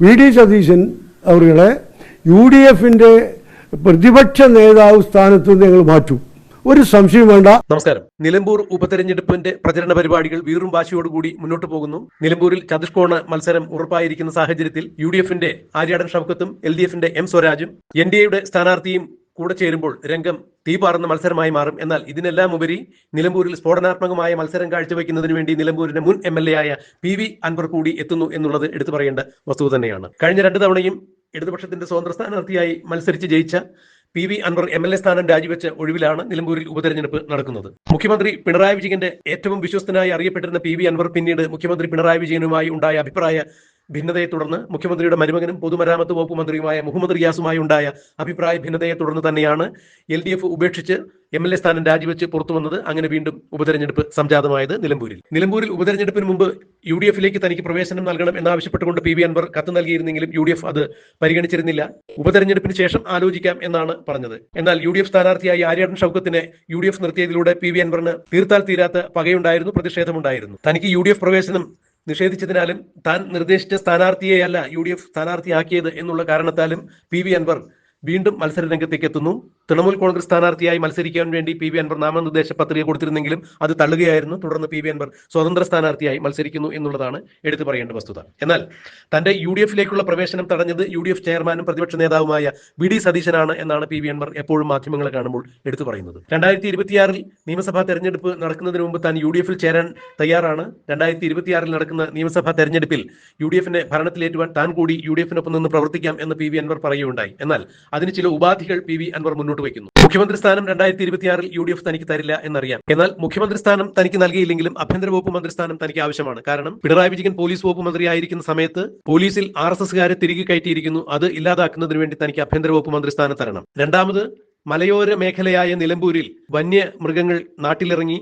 V D Satheesan അവരുടെ U D എഫിന്റെ പ്രതിപക്ഷ നേതാവ് സ്ഥാനത്ത് ഞങ്ങൾ മാറ്റും. ഒരു സംശയം വേണ്ട. നമസ്കാരം. നിലമ്പൂർ ഉപതെരഞ്ഞെടുപ്പിന്റെ പ്രചരണ പരിപാടികൾ വീറും വാശിയോടുകൂടി മുന്നോട്ട് പോകുന്നു. നിലമ്പൂരിൽ ചതുഷ്കോണ മത്സരം ഉറപ്പായിരിക്കുന്ന സാഹചര്യത്തിൽ യു ഡി എഫിന്റെ ആര്യാടൻ ഷൗക്കത്തും എൽ ഡി എഫിന്റെ എം സ്വരാജും എൻ ഡി എയുടെ സ്ഥാനാർത്ഥിയും കൂടെ ചേരുമ്പോൾ രംഗം തീപാറുന്ന മത്സരമായി മാറും. എന്നാൽ ഇതിനെല്ലാം ഉപരി നിലമ്പൂരിൽ സ്ഫോടനാത്മകമായ മത്സരം കാഴ്ചവെക്കുന്നതിന് വേണ്ടി നിലമ്പൂരിന്റെ മുൻ എം എൽ എ ആയ പി വി അൻവർ കൂടി എത്തുന്നു എന്നുള്ളത് എടുത്തു പറയേണ്ട വസ്തുത തന്നെയാണ്. കഴിഞ്ഞ രണ്ട് തവണയും ഇടതുപക്ഷത്തിന്റെ സ്വതന്ത്ര സ്ഥാനാർത്ഥിയായി മത്സരിച്ച് ജയിച്ച P V Anvar M L A സ്ഥാനം രാജിവെച്ച ഒഴിവിലാണ് നിലമ്പൂരിൽ ഉപതെരഞ്ഞെടുപ്പ് നടക്കുന്നത്. മുഖ്യമന്ത്രി പിണറായി വിജയന്റെ ഏറ്റവും വിശ്വസ്തനായി അറിയപ്പെട്ടിരുന്ന പി വി അൻവർ പിന്നീട് മുഖ്യമന്ത്രി പിണറായി വിജയനുമായി ഉണ്ടായ അഭിപ്രായ ഭിന്നതയെ തുടർന്ന് മുഖ്യമന്ത്രിയുടെ മരുമകനും പൊതുമരാമത്ത് വകുപ്പ് മന്ത്രിയുമായ മുഹമ്മദ് റിയാസുമായി ഉണ്ടായ അഭിപ്രായ ഭിന്നതയെ തുടർന്ന് തന്നെയാണ് എൽ ഡി എഫ് ഉപേക്ഷിച്ച് എം എൽ എ സ്ഥാനം രാജിവെച്ച് പുറത്തു വന്നത് അങ്ങനെ വീണ്ടും ഉപതെരഞ്ഞെടുപ്പ് സംജാതമായത് നിലമ്പൂരിൽ. നിലമ്പൂരിൽ ഉപതെരഞ്ഞെടുപ്പിന് മുമ്പ് യു ഡി എഫിലേക്ക് തനിക്ക് പ്രവേശനം നൽകണം എന്നാവശ്യപ്പെട്ടുകൊണ്ട് പി വി അൻവർ കത്ത് നൽകിയിരുന്നെങ്കിലും യു ഡി എഫ് അത് പരിഗണിച്ചിരുന്നില്ല. ഉപതെരഞ്ഞെടുപ്പിന് ശേഷം ആലോചിക്കാം എന്നാണ് പറഞ്ഞത്. എന്നാൽ യു ഡി എഫ് സ്ഥാനാർത്ഥിയായി ആര്യാടൻ ഷൗക്കത്തിനെ യു ഡി എഫ് നിർത്തിയതിലൂടെ പി വി അൻവറിന് തീർത്താൽ തീരാത്ത പകയുണ്ടായിരുന്നു പ്രതിഷേധമുണ്ടായിരുന്നു. തനിക്ക് യു ഡി എഫ് പ്രവേശനം നിഷേധിച്ചതിനാലും താൻ നിർദ്ദേശിച്ച സ്ഥാനാർത്ഥിയെയല്ല യു ഡി എഫ് സ്ഥാനാർത്ഥിയാക്കിയത് എന്നുള്ള കാരണത്താലും പി വി അൻവർ വീണ്ടും മത്സര രംഗത്തേക്ക് എത്തുന്നു. തൃണമൂൽ കോൺഗ്രസ് സ്ഥാനാർത്ഥിയായി മത്സരിക്കാൻ വേണ്ടി പി വി അൻവർ നാമനിർദ്ദേശ പത്രിക കൊടുത്തിരുന്നെങ്കിലും അത് തള്ളുകയായിരുന്നു. തുടർന്ന് പി വി അൻവർ സ്വതന്ത്ര സ്ഥാനാർത്ഥിയായി മത്സരിക്കുന്നു എന്നുള്ളതാണ് എടുത്തു പറയേണ്ട വസ്തുത. എന്നാൽ തന്റെ യു ഡി എഫിലേക്കുള്ള പ്രവേശനം തടഞ്ഞത് യു ഡി എഫ് ചെയർമാനും പ്രതിപക്ഷ നേതാവുമായ വി ഡി സതീശനാണ് എന്നാണ് പി വി അൻവർ എപ്പോഴും മാധ്യമങ്ങളെ കാണുമ്പോൾ എടുത്തു പറയുന്നത്. രണ്ടായിരത്തി ഇരുപത്തിയാറിൽ നിയമസഭാ തെരഞ്ഞെടുപ്പ് നടക്കുന്നതിന് മുമ്പ് താൻ യു ഡി എഫിൽ ചേരാൻ തയ്യാറാണ്. രണ്ടായിരത്തി ഇരുപത്തിയാറിൽ നടക്കുന്ന നിയമസഭാ തെരഞ്ഞെടുപ്പിൽ യു ഡി എഫിന്റെ ഭരണത്തിലേറ്റുവാൻ താൻ കൂടി യു ഡി എഫിനൊപ്പം നിന്ന് പ്രവർത്തിക്കാം എന്ന് പി വി അൻവർ പറയുകയുണ്ടായി. എന്നാൽ അതിന് ചില ഉപാധികൾ പി വി അൻവർ മുന്നോട്ട് വയ്ക്കുന്നു. മുഖ്യമന്ത്രി സ്ഥാനം രണ്ടായിരത്തി ഇരുപത്തിയാറിൽ യു ഡി എഫ് തനിക്ക് തരില്ല എന്നറിയാം. എന്നാൽ മുഖ്യമന്ത്രി സ്ഥാനം തനിക്ക് നൽകിയില്ലെങ്കിലും ആഭ്യന്തര വകുപ്പ് മന്ത്രി സ്ഥാനം തനിക്ക് ആവശ്യമാണ്. കാരണം പിണറായി വിജയൻ പോലീസ് വകുപ്പ് മന്ത്രിയായിരിക്കുന്ന സമയത്ത് പോലീസിൽ ആർ എസ് എസ്കാരെ തിരികെ കയറ്റിയിരിക്കുന്നു. അത് ഇല്ലാതാക്കുന്നതിന് വേണ്ടി തനിക്ക് ആഭ്യന്തര വകുപ്പ് മന്ത്രി സ്ഥാനം തരണം. രണ്ടാമത് മലയോര മേഖലയായ നിലമ്പൂരിൽ വന്യ മൃഗങ്ങൾ നാട്ടിലിറങ്ങി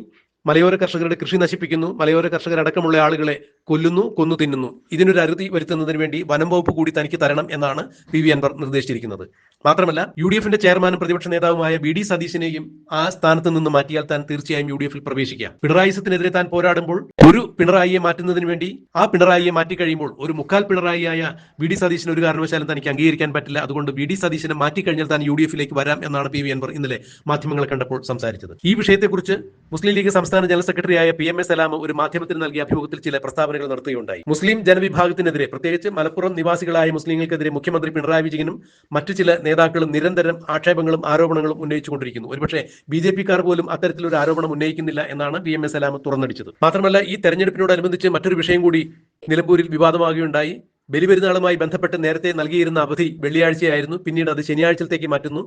മലയോര കർഷകരുടെ കൃഷി നശിപ്പിക്കുന്നു. മലയോര കർഷകർ അടക്കമുള്ള ആളുകളെ കൊല്ലുന്നു കൊന്നു തിന്നുന്നു. ഇതിനൊരു അറുതി വരുത്തുന്നതിന് വേണ്ടി വനം വകുപ്പ് കൂടി തനിക്ക് തരണം എന്നാണ് പി വി അൻവർ നിർദ്ദേശിച്ചിരിക്കുന്നത്. മാത്രമല്ല യു ഡി എഫിന്റെ ചെയർമാനും പ്രതിപക്ഷ നേതാവുമായ വി ഡി സതീശിനെയും ആ സ്ഥാനത്ത് നിന്ന് മാറ്റിയാൽ താൻ തീർച്ചയായും യു ഡി എഫിൽ പ്രവേശിക്കാം പിണറായിസത്തിനെതിരെ താൻ പോരാടുമ്പോൾ ഒരു പിണറായിയെ മാറ്റുന്നതിന് വേണ്ടി ആ പിണറായിയെ മാറ്റി കഴിയുമ്പോൾ ഒരു മുക്കാൽ പിണറായിയായ വി ഡി സതീശിന് ഒരു കാരണവശാലും തനിക്ക് അംഗീകരിക്കാൻ പറ്റില്ല. അതുകൊണ്ട് വി ഡി സതീശിനെ മാറ്റിക്കഴിഞ്ഞാൽ താൻ യു ഡി എഫിലേക്ക് വരാം എന്നാണ് പി വി അൻവർ ഇന്നലെ മാധ്യമങ്ങളെ കണ്ടപ്പോൾ സംസാരിച്ചത്. ഈ വിഷയത്തെക്കുറിച്ച് മുസ്ലിം ലീഗ് സംസ്ഥാന ജനറൽ സെക്രട്ടറിയായ പി എം എസ് സലാം ഒരു മാധ്യമത്തിന് നൽകിയ അഭിമുഖത്തിൽ ചില പ്രസ്താവനകൾ നടത്തുകയുണ്ടായി. മുസ്ലിം ജനവിഭാഗത്തിനെതിരെ പ്രത്യേകിച്ച് മലപ്പുറം നിവാസികളായ മുസ്ലിങ്ങൾക്കെതിരെ മുഖ്യമന്ത്രി പിണറായി വിജയനും മറ്റു ചില നേതാക്കളും നിരന്തരം ആക്ഷേപങ്ങളും ആരോപണങ്ങളും ഉന്നയിച്ചുകൊണ്ടിരിക്കുന്നു. ഒരുപക്ഷെ ബി ജെ പിക്കാർ പോലും അത്തരത്തിലൊരു ആരോപണം ഉന്നയിക്കുന്നില്ല എന്നാണ് വി എം എസ് സലാം തുറന്നടിച്ചത്. മാത്രമല്ല ഈ തെരഞ്ഞെടുപ്പിനോടനുബന്ധിച്ച് മറ്റൊരു വിഷയം കൂടി നിലമ്പൂരിൽ വിവാദമാകുകയുണ്ടായി. ബലിപെരുന്നാളുമായി ബന്ധപ്പെട്ട് നേരത്തെ നൽകിയിരുന്ന അവധി വെള്ളിയാഴ്ചയായിരുന്നു. പിന്നീട് അത് ശനിയാഴ്ചത്തേക്ക് മാറ്റുന്നു.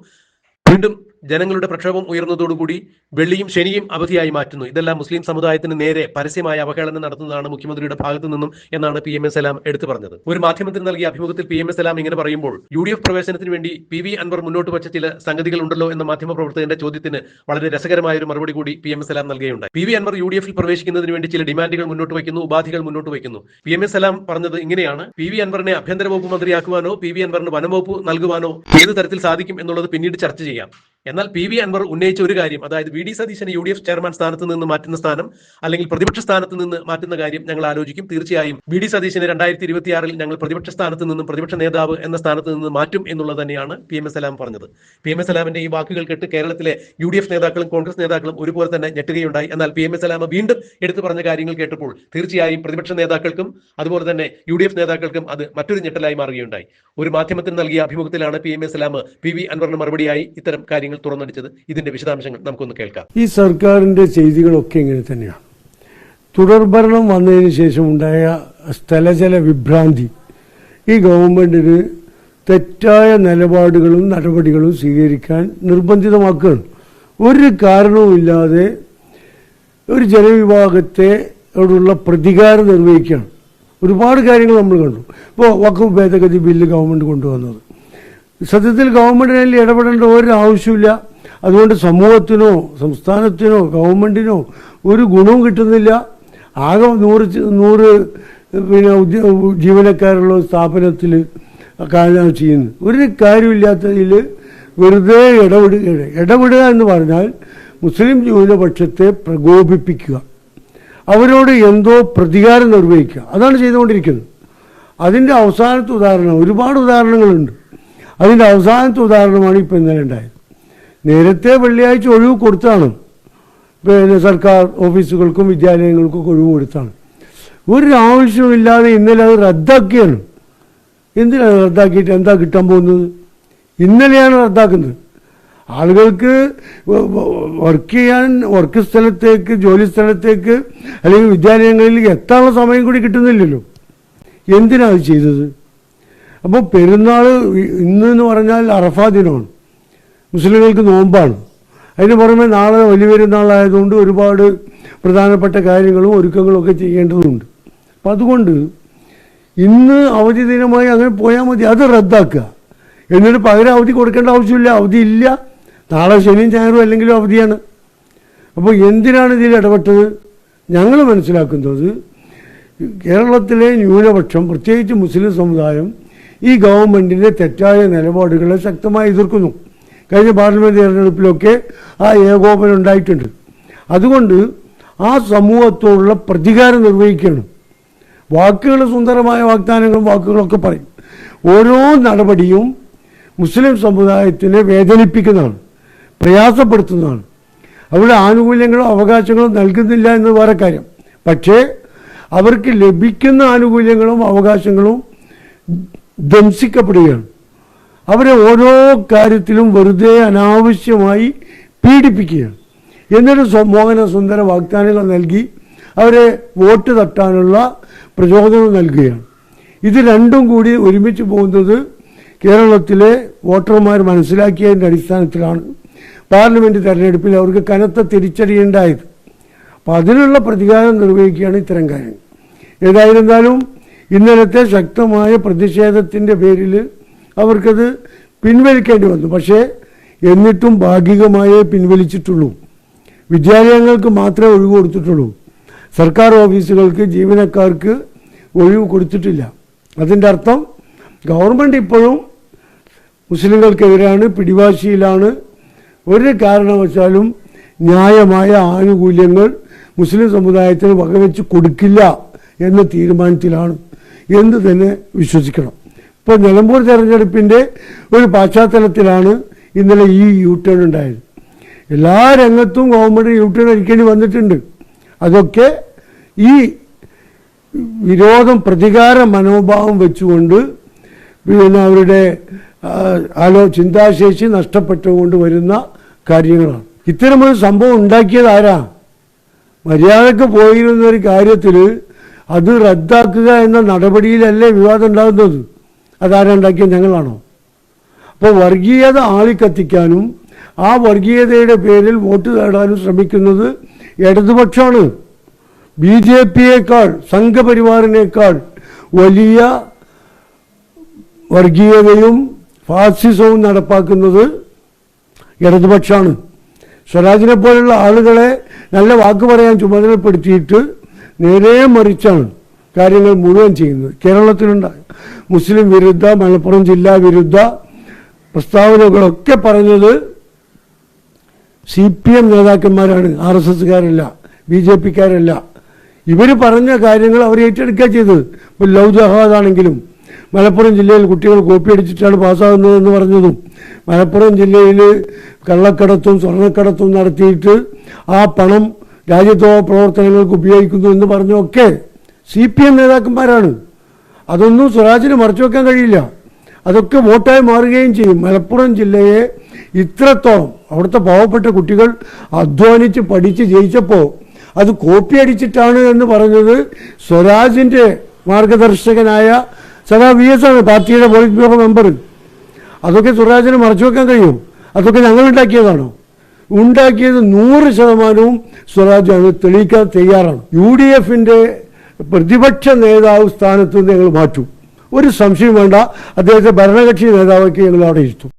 വീണ്ടും ജനങ്ങളുടെ പ്രക്ഷോഭം ഉയർന്നതോടുകൂടി വെള്ളിയും ശനിയും അവധിയായി മാറ്റുന്നു. ഇതെല്ലാം മുസ്ലിം സമുദായത്തിന് നേരെ പരസ്യമായ അവഹേളനം നടത്തുന്നതാണ് മുഖ്യമന്ത്രിയുടെ ഭാഗത്തു നിന്നും എന്നാണ് പി എം എസ് സലാം എടുത്തു പറഞ്ഞത്. ഒരു മാധ്യമത്തിന് നൽകിയ അഭിമുഖത്തിൽ പി എം എസ് സലാം ഇങ്ങനെ പറയുമ്പോൾ യു ഡി എഫ് പ്രവേശനത്തിന് വേണ്ടി പി വി അൻവർ മുന്നോട്ട് വച്ച ചില സംഗതികൾ ഉണ്ടല്ലോ എന്ന മാധ്യമ പ്രവർത്തകന്റെ ചോദ്യത്തിന് വളരെ രസകരമായ ഒരു മറുപടി കൂടി പി എം എസ് സലാം നൽകുകയുണ്ടായി. P V Anvar U D എഫിൽ പ്രവേശിക്കുന്നതിന് വേണ്ടി ചില ഡിമാൻഡുകൾ മുന്നോട്ട് വയ്ക്കുന്നു ഉപാധികൾ മുന്നോട്ട് വയ്ക്കുന്നു. പി എം എസ് സലാം പറഞ്ഞത് ഇങ്ങനെയാണ് പി വി അൻവറിനെ ആഭ്യന്തര വകുപ്പ് മന്ത്രിയാക്കുവാനോ പി വി അൻവറിന് വനംവകുപ്പ് നൽകുവാനോ ഏത് തരത്തിൽ സാധിക്കും എന്നുള്ളത് പിന്നീട് ചർച്ച ചെയ്യാം. എന്നാൽ പി വി അൻവർ ഉന്നയിച്ച ഒരു കാര്യം അതായത് വി ഡി സതീശനെ യു ഡി എഫ് ചെയർമാൻ സ്ഥാനത്ത് നിന്ന് മാറ്റുന്ന സ്ഥാനം അല്ലെങ്കിൽ പ്രതിപക്ഷ സ്ഥാനത്ത് നിന്ന് മാറ്റുന്ന കാര്യം ഞങ്ങൾ ആലോചിക്കും. തീർച്ചയായും വി ഡി സതീശനെ രണ്ടായിരത്തി ഇരുപത്തിയാറിൽ ഞങ്ങൾ പ്രതിപക്ഷ സ്ഥാനത്ത് നിന്നും പ്രതിപക്ഷ നേതാവ് എന്ന സ്ഥാനത്ത് നിന്ന് മാറ്റും എന്നുള്ളത് തന്നെയാണ് പി എം എസ് സലാം പറഞ്ഞത്. പി എം എസ് സലാമിന്റെ ഈ വാക്കുകൾ കേട്ട് കേരളത്തിലെ യു ഡി എഫ് നേതാക്കളും കോൺഗ്രസ് നേതാക്കളും ഒരുപോലെ തന്നെ ഞെട്ടുകയുണ്ടായി. എന്നാൽ പി എം എസ് സലാമ വീണ്ടും എടുത്തു പറഞ്ഞ കാര്യങ്ങൾ കേട്ടപ്പോൾ തീർച്ചയായും പ്രതിപക്ഷ നേതാക്കൾക്കും അതുപോലെ തന്നെ യു ഡി എഫ് നേതാക്കൾക്കും അത് മറ്റൊരു ഞെട്ടലായി മാറുകയുണ്ടായി. ഒരു മാധ്യമത്തിന് നൽകിയ അഭിമുഖത്തിലാണ് P M S Salam P V അൻവറിന് മറുപടിയായി ഇത്തരം കാര്യങ്ങൾ തുറന്നടിച്ചത് ഇതിന്റെ വിശദാംശങ്ങൾ നമുക്കൊന്ന് കേൾക്കാം. ഈ സർക്കാരിന്റെ ചെയ്തികളൊക്കെ ഇങ്ങനെ തന്നെയാണ് തുടർഭരണം വന്നതിന് ശേഷം ഉണ്ടായ സ്ഥലജല വിഭ്രാന്തി ഈ ഗവൺമെന്റിന് തെറ്റായ നിലപാടുകളും നടപടികളും സ്വീകരിക്കാൻ നിർബന്ധിതമാക്കുകയാണ്. ഒരു കാരണവുമില്ലാതെ ഒരു ജനവിഭാഗത്തെ ോടുള്ള പ്രതികാരം നിർവഹിക്കുകയാണ്. ഒരുപാട് കാര്യങ്ങൾ നമ്മൾ കണ്ടു. ഇപ്പോൾ വഖഫ് ഭേദഗതി ബില്ല് ഗവൺമെന്റ് കൊണ്ടുവന്നത്. സത്യത്തിൽ ഗവൺമെന്റിനെ ഇടപെടേണ്ട ഒരു ആവശ്യമില്ല അതുകൊണ്ട് സമൂഹത്തിനോ സംസ്ഥാനത്തിനോ ഗവൺമെന്റിനോ ഒരു ഗുണവും കിട്ടുന്നില്ല. ആകെ നൂറ് നൂറ് പിന്നെ ജീവനക്കാരുള്ള സ്ഥാപനത്തിൽ കാര്യങ്ങൾ ചെയ്യുന്നത് ഒരു കാര്യമില്ലാത്തതിൽ വെറുതെ ഇടപെടുകയാണ് ഇടപെടുക എന്ന് പറഞ്ഞാൽ മുസ്ലിം ന്യൂനപക്ഷത്തെ പ്രകോപിപ്പിക്കുക. അവരോട് എന്തോ പ്രതികാരം നിർവഹിക്കുക. അതാണ് ചെയ്തുകൊണ്ടിരിക്കുന്നത്. അതിന്റെ അവസാനത്തെ ഉദാഹരണം ഒരുപാട് ഉദാഹരണങ്ങളുണ്ട്. അതിന്റെ അവസാനത്തെ ഉദാഹരണമാണ് ഇപ്പം ഇന്നലെ ഉണ്ടായത്. നേരത്തെ വെള്ളിയാഴ്ച ഒഴിവ് കൊടുത്താണ്. പിന്നെ സർക്കാർ ഓഫീസുകൾക്കും വിദ്യാലയങ്ങൾക്കും ഒക്കെ ഒഴിവ് കൊടുത്താണ്. ഒരു ആവശ്യമില്ലാതെ ഇന്നലെ അത് റദ്ദാക്കിയാണ്. എന്തിനാണ് റദ്ദാക്കിയിട്ട് എന്താ കിട്ടാൻ പോകുന്നത്? ഇന്നലെയാണ് റദ്ദാക്കുന്നത്. ആളുകൾക്ക് വർക്ക് ചെയ്യാൻ വർക്ക് സ്ഥലത്തേക്ക് ജോലി സ്ഥലത്തേക്ക് അല്ലെങ്കിൽ വിദ്യാലയങ്ങളിൽ എത്താനുള്ള സമയം കൂടി കിട്ടുന്നില്ലല്ലോ. എന്തിനാണ് ചെയ്തത്? അപ്പോൾ പെരുന്നാൾ ഇന്ന് എന്ന് പറഞ്ഞാൽ അറഫാ ദിനമാണ്. മുസ്ലിങ്ങൾക്ക് നോമ്പാണ്. അതിന് പുറമെ നാളെ വലിയ പെരുന്നാളായതുകൊണ്ട് ഒരുപാട് പ്രധാനപ്പെട്ട കാര്യങ്ങളും ഒരുക്കങ്ങളും ഒക്കെ ചെയ്യേണ്ടതുണ്ട്. അപ്പം അതുകൊണ്ട് ഇന്ന് അവധി ദിനമായി അങ്ങനെ പോയാൽ മതി. അത് റദ്ദാക്കുക. എന്നിട്ട് പകരം അവധി കൊടുക്കേണ്ട ആവശ്യമില്ല. അവധി ഇല്ല. നാളെ ശനിയും ഞായറും അല്ലെങ്കിലും അവധിയാണ്. അപ്പോൾ എന്തിനാണ് ഇതിൽ ഇടപെട്ടത്? ഞങ്ങൾ മനസ്സിലാക്കുന്നത് കേരളത്തിലെ ന്യൂനപക്ഷം പ്രത്യേകിച്ച് മുസ്ലിം സമുദായം ഈ ഗവൺമെന്റിന്റെ തെറ്റായ നിലപാടുകളെ ശക്തമായി എതിർക്കുന്നു. കഴിഞ്ഞ പാർലമെന്റ് തെരഞ്ഞെടുപ്പിലൊക്കെ ആ ഏകോപനം ഉണ്ടായിട്ടുണ്ട്. അതുകൊണ്ട് ആ സമൂഹത്തോടുള്ള പ്രതികാരം നിർവഹിക്കുകയാണ്. വാക്കുകൾ സുന്ദരമായ വാഗ്ദാനങ്ങളും വാക്കുകളൊക്കെ പറയും. ഓരോ നടപടിയും മുസ്ലിം സമുദായത്തിനെ വേദനിപ്പിക്കുന്നതാണ് പ്രയാസപ്പെടുത്തുന്നതാണ്. അവരുടെ ആനുകൂല്യങ്ങളും അവകാശങ്ങളും നൽകുന്നില്ല എന്ന് വേറെ കാര്യം. പക്ഷേ അവർക്ക് ലഭിക്കുന്ന ആനുകൂല്യങ്ങളും അവകാശങ്ങളും ധ്വംസിക്കപ്പെടുകയാണ്. അവരെ ഓരോ കാര്യത്തിലും വെറുതെ അനാവശ്യമായി പീഡിപ്പിക്കുകയാണ്. എന്നിട്ട് മോഹന സുന്ദര വാഗ്ദാനങ്ങൾ നൽകി അവരെ വോട്ട് തട്ടാനുള്ള പ്രചോദനം നൽകുകയാണ്. ഇത് രണ്ടും കൂടി ഒരുമിച്ച് പോകുന്നത് കേരളത്തിലെ വോട്ടർമാർ മനസ്സിലാക്കിയതിന്റെ അടിസ്ഥാനത്തിലാണ് പാർലമെന്റ് തെരഞ്ഞെടുപ്പിൽ അവർക്ക് കനത്ത തിരിച്ചടിയുണ്ടായത്. അപ്പോൾ അതിനുള്ള പ്രതികാരം നിർവഹിക്കുകയാണ് ഇത്തരം കാര്യങ്ങൾ. ഏതായിരുന്നാലും ഇന്നലത്തെ ശക്തമായ പ്രതിഷേധത്തിന്റെ പേരിൽ അവർക്കത് പിൻവലിക്കേണ്ടി വന്നു. പക്ഷേ എന്നിട്ടും ഭാഗികമായേ പിൻവലിച്ചിട്ടുള്ളൂ. വിദ്യാലയങ്ങൾക്ക് മാത്രമേ ഒഴിവ് കൊടുത്തിട്ടുള്ളൂ. സർക്കാർ ഓഫീസുകൾക്ക് ജീവനക്കാർക്ക് ഒഴിവ് കൊടുത്തിട്ടില്ല. അതിന്റെ അർത്ഥം ഗവൺമെന്റ് ഇപ്പോഴും മുസ്ലിങ്ങൾക്കെതിരാണ് പിടിവാശിയിലാണ്. ഒരു കാരണവശാലും ന്യായമായ ആനുകൂല്യങ്ങൾ മുസ്ലിം സമുദായത്തിന് വകവെച്ച് കൊടുക്കില്ല എന്ന തീരുമാനത്തിലാണ്. എന്ന് തന്നെ വിശ്വസിക്കണം. ഇപ്പോൾ നിലമ്പൂർ തെരഞ്ഞെടുപ്പിന്റെ ഒരു പശ്ചാത്തലത്തിലാണ് ഇന്നലെ ഈ യു ടേൺ ഉണ്ടായത്. എല്ലാ രംഗത്തും ഗവൺമെന്റ് യു ടേൺ അടിക്കേണ്ടി വന്നിട്ടുണ്ട്. അതൊക്കെ ഈ വിരോധം പ്രതികാര മനോഭാവം വെച്ചുകൊണ്ട് പിന്നെ അവരുടെ ആലോ ചിന്താശേഷി നഷ്ടപ്പെട്ടുകൊണ്ട് വരുന്ന കാര്യങ്ങളാണ്. ഇത്തരമൊരു സംഭവം ഉണ്ടാക്കിയത് ആരാ? മര്യാദയ്ക്ക് പോയിരുന്ന ഒരു കാര്യത്തിൽ അത് റദ്ദാക്കുക എന്ന നടപടിയിലല്ലേ വിവാദം ഉണ്ടാകുന്നത്? അതാരാ ഉണ്ടാക്കിയത്? ഞങ്ങളാണോ? അപ്പോൾ വർഗീയത ആളിക്കത്തിക്കാനും ആ വർഗീയതയുടെ പേരിൽ വോട്ട് നേടാനും ശ്രമിക്കുന്നത് ഇടതുപക്ഷമാണ്. ബി ജെ പിയേക്കാൾ സംഘപരിവാറിനേക്കാൾ വലിയ വർഗീയതയും ഫാസിസവും നടപ്പാക്കുന്നത് ഇടതുപക്ഷമാണ്. സ്വരാജിനെ പോലുള്ള ആളുകളെ നല്ല വാക്ക് പറയാൻ ചുമതലപ്പെടുത്തിയിട്ട് നേരെ മറിച്ചാണ് കാര്യങ്ങൾ മുഴുവൻ ചെയ്യുന്നത്. കേരളത്തിലുണ്ടായ മുസ്ലിം വിരുദ്ധ മലപ്പുറം ജില്ലാ വിരുദ്ധ പ്രസ്താവനകളൊക്കെ പറഞ്ഞത് സി പി എം നേതാക്കന്മാരാണ്. ആർ എസ് എസ്സുകാരല്ല ബി ജെ പിക്കാരല്ല. ഇവർ പറഞ്ഞ കാര്യങ്ങൾ അവർ ഏറ്റെടുക്കുക ചെയ്തത്. ഇപ്പോൾ ലവ് ജഹാദ് ആണെങ്കിലും മലപ്പുറം ജില്ലയിൽ കുട്ടികൾ കോപ്പി അടിച്ചിട്ടാണ് പാസ്സാകുന്നതെന്ന് പറഞ്ഞതും മലപ്പുറം ജില്ലയിൽ കള്ളക്കടത്തും സ്വർണക്കടത്തും നടത്തിയിട്ട് ആ പണം രാജ്യദ്രോഹ പ്രവർത്തനങ്ങൾക്ക് ഉപയോഗിക്കുന്നു എന്ന് പറഞ്ഞൊക്കെ സി പി എം നേതാക്കന്മാരാണ്. അതൊന്നും സ്വരാജിന് മറച്ചു വെക്കാൻ കഴിയില്ല. അതൊക്കെ വോട്ടായി മാറുകയും ചെയ്യും. മലപ്പുറം ജില്ലയെ ഇത്രത്തോളം അവിടുത്തെ പാവപ്പെട്ട കുട്ടികൾ അധ്വാനിച്ച് പഠിച്ച് ജയിച്ചപ്പോൾ അത് കോപ്പി അടിച്ചിട്ടാണ് എന്ന് പറഞ്ഞത് സ്വരാജിന്റെ മാർഗദർശകനായ സദാ വി എസ് ആണ് പാർട്ടിയുടെ പോളിറ്റ് ബ്യൂറോ മെമ്പർ. അതൊക്കെ സ്വരാജിന് മറച്ചു വെക്കാൻ കഴിയും. അതൊക്കെ ഞങ്ങൾ ഉണ്ടാക്കിയതാണോ ഉണ്ടാക്കിയത് നൂറ് ശതമാനവും സ്വരാജാണ് തെളിയിക്കാൻ തയ്യാറാണ്. യു ഡി എഫിന്റെ പ്രതിപക്ഷ നേതാവ് സ്ഥാനത്ത് നിന്ന് ഞങ്ങൾ മാറ്റും. ഒരു സംശയം വേണ്ട. അദ്ദേഹത്തെ ഭരണകക്ഷി നേതാവാക്കി ഞങ്ങൾ അവിടെ ഇരുത്തും.